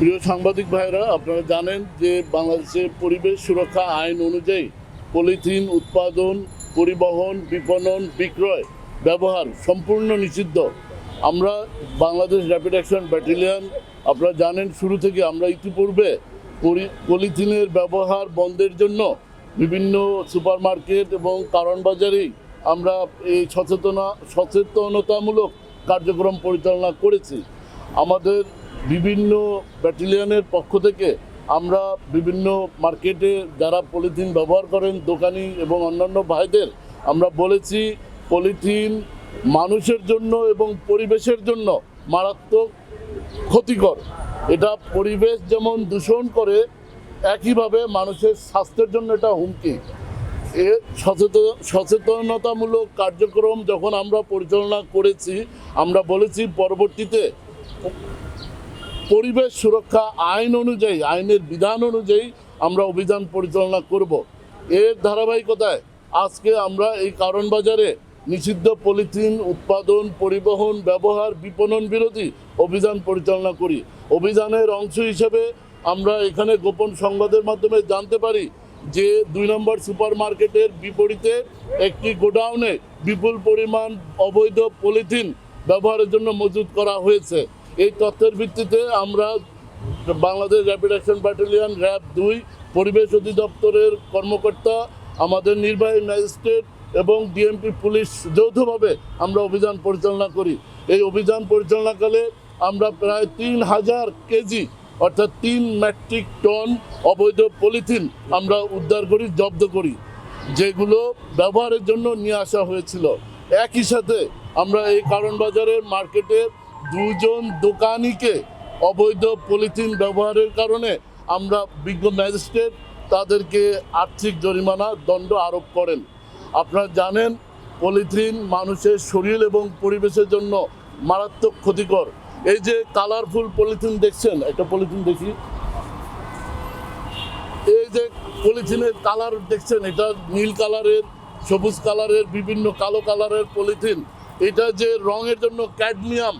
প্রিয় সাংবাদিক ভাইরা আপনারা জানেন যে বাংলাদেশের পরিবেশ সুরক্ষা আইন অনুযায়ী পলিথিন উৎপাদন, পরিবহন, বিপণন, বিক্রয় ব্যবহার সম্পূর্ণ নিষিদ্ধ। আমরা বাংলাদেশ র্যাপিড অ্যাকশন ব্যাটালিয়ন আপনারা জানেন শুরু থেকে আমরা ইতিপূর্বে পরি- পলিথিনের ব্যবহার বন্ধের জন্য বিভিন্ন সুপারমার্কেট এবং কারণ বাজারেই আমরা এই সচেতনা, সচেতনতামূলক কার্যক্রম পরিচালনা করেছি। আমাদের বিভিন্ন ব্যাটালিয়নের পক্ষ থেকে আমরা বিভিন্ন মার্কেটে যারা পলিথিন ব্যবহার করেন, দোকানি এবং অন্যান্য ভাইদের, আমরা বলেছি পলিথিন মানুষের জন্য এবং পরিবেশের জন্য মারাত্মক ক্ষতিকর। এটা পরিবেশ যেমন দূষণ করে, একইভাবে মানুষের স্বাস্থ্যের জন্য এটা হুমকি। এ সচেতন সচেতনতামূলক কার্যক্রম যখন আমরা পরিচালনা করেছি, আমরা বলেছি পরবর্তীতে পরিবেশ সুরক্ষা আইন অনুযায়ী, আইনের বিধান অনুযায়ী আমরা অভিযান পরিচালনা করব। এর ধারাবাহিকতায় আজকে আমরা এই কারণ বাজারে নিষিদ্ধ পলিথিন উৎপাদন, পরিবহন, ব্যবহার, বিপণন বিরোধী অভিযান পরিচালনা করি। অভিযানের অংশ হিসেবে আমরা এখানে গোপন সংবাদের মাধ্যমে জানতে পারি যে দুই নম্বর সুপার মার্কেটের বিপরীতে একটি গোডাউনে বিপুল পরিমাণ অবৈধ পলিথিন ব্যবহারের জন্য মজুত করা হয়েছে। এই তথ্যের ভিত্তিতে আমরা Bangladesh rapid action battalion RAB দুই, পরিবেশ অধিদপ্তরের কর্মকর্তা, আমাদের নির্বাহী ম্যাজিস্ট্রেট এবং ডিএমপি পুলিশ যৌথভাবে আমরা অভিযান পরিচালনা করি। এই অভিযান পরিচালনাকালে আমরা প্রায় তিন হাজার কেজি, অর্থাৎ তিন মেট্রিক টন অবৈধ পলিথিন আমরা উদ্ধার করি, জব্দ করি, যেগুলো ব্যবহারের জন্য নিয়ে আসা হয়েছিল। একই সাথে আমরা এই কারণ বাজারের মার্কেটে দুজন দোকানিকে অবৈধ পলিথিন ব্যবহারের কারণে আমরা বিজ্ঞ ম্যাজিস্ট্রেট তাদেরকে আর্থিক জরিমানা, দণ্ড আরোপ করেন। আপনারা জানেন, পলিথিন মানুষের শরীর এবং পরিবেশের জন্য মারাত্মক ক্ষতিকর। এই যে কালারফুল পলিথিন দেখছেন, একটা পলিথিন দেখি। এই যে পলিথিনের কালার দেখছেন, এটা নীল কালারের, সবুজ কালারের, বিভিন্ন কালো কালারের পলিথিন। এটা যে রঙের জন্য ক্যাডমিয়াম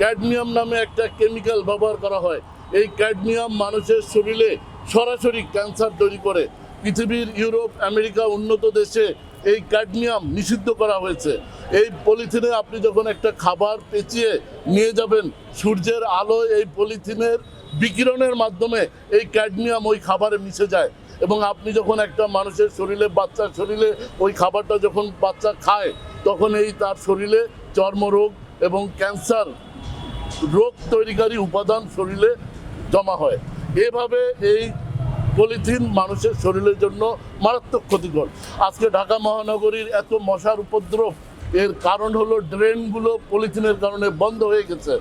ক্যাডমিয়াম নামে একটা কেমিক্যাল ব্যবহার করা হয়। এই ক্যাডমিয়াম মানুষের শরীরে সরাসরি ক্যান্সার তৈরি করে। পৃথিবীর ইউরোপ, আমেরিকা, উন্নত দেশে এই ক্যাডমিয়াম নিষিদ্ধ করা হয়েছে। এই পলিথিনে আপনি যখন একটা খাবার পেঁচিয়ে নিয়ে যাবেন, সূর্যের আলোয় এই পলিথিনের বিকিরণের মাধ্যমে এই ক্যাডমিয়াম ওই খাবারে মিশে যায়। এবং আপনি যখন একটা মানুষের শরীরে, বাচ্চার শরীরে ওই খাবারটা যখন বাচ্চা খায়, তখন এই তার শরীরে চর্মরোগ এবং ক্যান্সার রোগ তৈরিকারী উপাদান শরীরে জমা হয়। এভাবে এই পলিথিন মানুষের শরীরের জন্য মারাত্মক ক্ষতিকর। আজকে ঢাকা মহানগরীর এত মশার উপদ্রব, এর কারণ হলো ড্রেনগুলো পলিথিনের কারণে বন্ধ হয়ে গেছে।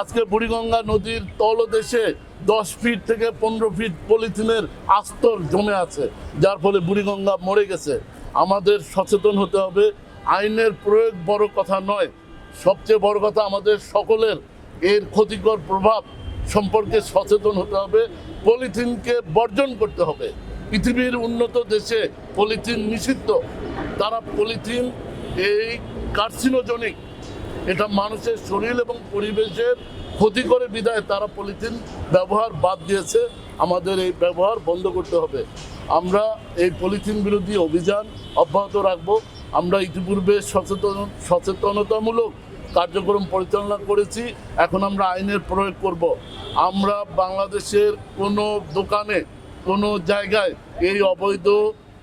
আজকে বুড়িগঙ্গা নদীর তলদেশে দশ ফিট থেকে পনেরো ফিট পলিথিনের আস্তর জমে আছে, যার ফলে বুড়িগঙ্গা মরে গেছে। আমাদের সচেতন হতে হবে। আইনের প্রয়োগ বড় কথা নয়, সবচেয়ে বড় কথা আমাদের সকলের এর ক্ষতিকর প্রভাব সম্পর্কে সচেতন হতে হবে, পলিথিনকে বর্জন করতে হবে। পৃথিবীর উন্নত দেশে পলিথিন নিষিদ্ধ। তারা পলিথিন, এই কার্সিনোজনিক, এটা মানুষের শরীর এবং পরিবেশের ক্ষতি করে বিদায়, তারা পলিথিন ব্যবহার বাদ দিয়েছে। আমাদের এই ব্যবহার বন্ধ করতে হবে। আমরা এই পলিথিন বিরোধী অভিযান অব্যাহত রাখব। আমরা ইতিপূর্বে সচেতন, সচেতনতামূলক কার্যক্রম পরিচালনা করেছি, এখন আমরা আইনের প্রয়োগ করব। আমরা বাংলাদেশের কোনো দোকানে, কোনো জায়গায় এই অবৈধ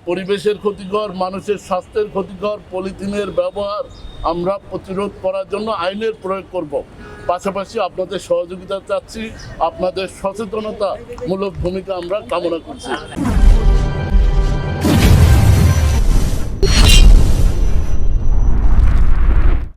পরিবেশের ক্ষতিকর, মানুষের স্বাস্থ্যের ক্ষতিকর, পলিথিনের ব্যবহার আমরা প্রতিরোধ করার জন্য আইনের প্রয়োগ করব। পাশাপাশি আপনাদের সহযোগিতা চাচ্ছি, আপনাদের সচেতনতামূলক ভূমিকা আমরা কামনা করছি।